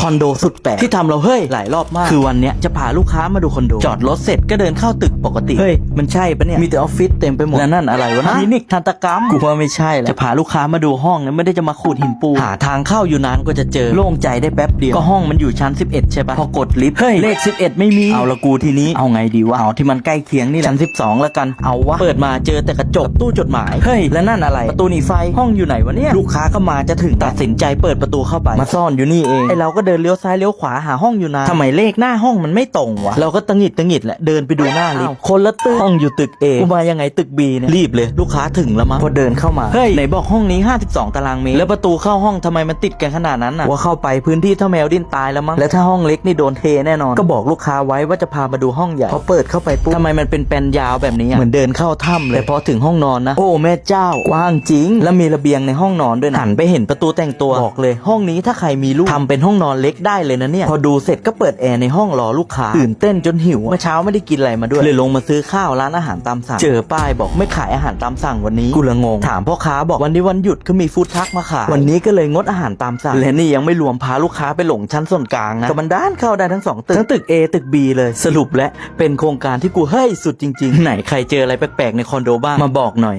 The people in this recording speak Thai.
คอนโดสุดแปลกที่ทำเราเฮ้ยหลายรอบมาก คือวันเนี้ยจะพาลูกค้ามาดูคอนโด จอดรถเสร็จก็เดินเข้าตึกปกติ เฮ้ย มันใช่ปะเนี่ย มีแต่ออฟฟิศเต็มไปหมด แล้วนั่นอะไรวะนะคลินิกทันตกรรมกูว่าไม่ใช่แหละจะพาลูกค้ามาดูห้องนะไม่ได้จะมาขูดหินปูนหาทางเข้าอยู่นานก็จะเจอ โล่งใจได้แป๊บเดียว ก็ห้องมันอยู่ชั้น 11 ใช่ปะพอกดลิฟต์เฮ้ยเลข 11 ไม่มี เอาละกูทีนี้เอาไงดีวะเอาที่มันใกล้เคียงนี่แหละชั้น12แล้วกันเอาวะเปิดมาเจอแต่กระจกตู้จดหมายเฮ้ยแล้วนั่นอะไรประตูหนีไฟห้องอยู่ไหนวะเนี่ยลูกค้าก็มาจะถึงตัดสินใจเปิดประตูเข้าไปมาซ่อนอยู่นี่เองไอเราก็เดินเลี้ยวซ้ายเลี้ยวขวาหาห้องอยู่นานทำไมเลขหน้าห้องมันไม่ตรงวะเราก็ตังหงิดตังหงิดแหละเดินไปดูหน้าลิฟต์คนละตึกห้องอยู่ตึก A กูมายังไงตึก B เนี่ยรีบเลยลูกค้าถึงแล้วมั้งพอเดินเข้ามาเฮ้ยไหนบอกห้องนี้ 52 ตารางเมตรแล้วประตูเข้าห้องทำไมมันติดกันขนาดนั้นน่ะว่าเข้าไปพื้นที่เท่าแมวดิ้นตายแล้วมั้งแล้วถ้าห้องเล็กนี่โดนเทแน่นอน ก็บอกลูกค้าไว้ว่าจะพามาดูห้องใหญ่พอเปิดเข้าไปปุ๊บทำไมมันเป็นแปลนยาวแบบนี้อะเหมือนเดินเข้าถ้ำเลยแต่พอถึงห้องนอนนะ โอ้แม่เจ้ากว้างจริง แล้วมีระเบียงในห้องนอนด้วยนะหันไปเห็นประตูแต่งตัวบอกเลย ห้องนี้ถ้าใครมีลูกทำเป็นห้องนอนเล็กได้เลยนะเนี่ย พอดูเสร็จก็เปิดแอร์ในห้องรอลูกค้าตื่นเต้นจนหิวเมื่อเช้าไม่ได้กินอะไรมาด้วย เลยลงมาซื้อข้าวร้านอาหารตามสั่ง เจอป้ายบอกไม่ขายอาหารตามสั่งวันนี้กูละงง ถามพ่อค้าบอกวันนี้วันหยุดก็มีฟู้ดทรักมาขายวันนี้ก็เลยงดอาหารตามสั่งและนี่ยังไม่รวมพาลูกค้าไปหลงชั้นส่วนกลางนะแต่มันด้านเข้าได้ทั้งสองตึกทั้งตึก A ตึก B เลย สรุปและเป็นโครงการที่กูเฮ้ยสุดจริง ๆ ไหนใครเจออะไรแปลกๆในคอนโดบ้างมาบอกหน่อย